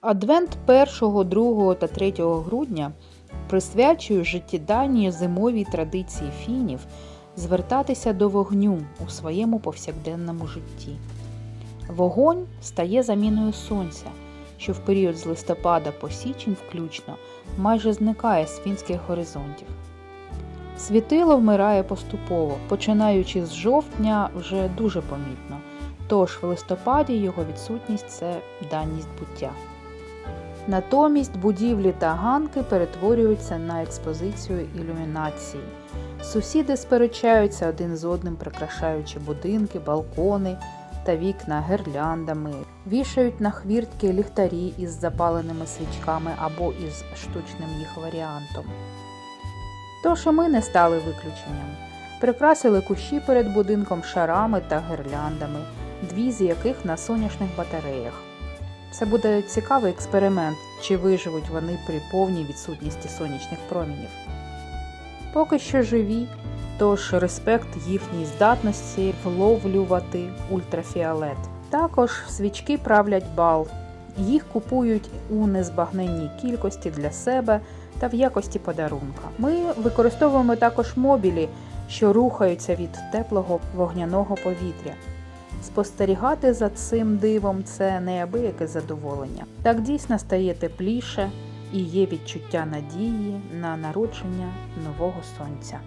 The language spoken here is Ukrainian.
Адвент 1, 2 та 3 грудня присвячує життєдайній зимовій традиції фінів звертатися до вогню у своєму повсякденному житті. Вогонь стає заміною сонця, що в період з листопада по січень включно майже зникає з фінських горизонтів. Світило вмирає поступово, починаючи з жовтня вже дуже помітно, тож в листопаді його відсутність це даність буття. Натомість будівлі та ганки перетворюються на експозицію ілюмінації. Сусіди сперечаються один з одним, прикрашаючи будинки, балкони та вікна гирляндами, вішають на хвіртки ліхтарі із запаленими свічками або із штучним їх варіантом. Тож і ми не стали виключенням. Прикрасили кущі перед будинком шарами та гирляндами, дві з яких на сонячних батареях. Це буде цікавий експеримент, чи виживуть вони при повній відсутності сонячних промінів. Поки що живі, тож респект їхній здатності вловлювати ультрафіолет. Також свічки правлять бал. Їх купують у незбагненній кількості для себе та в якості подарунка. Ми використовуємо також мобілі, що рухаються від теплого вогняного повітря. Спостерігати за цим дивом це неабияке задоволення. Так дійсно стає тепліше і є відчуття надії на народження нового сонця.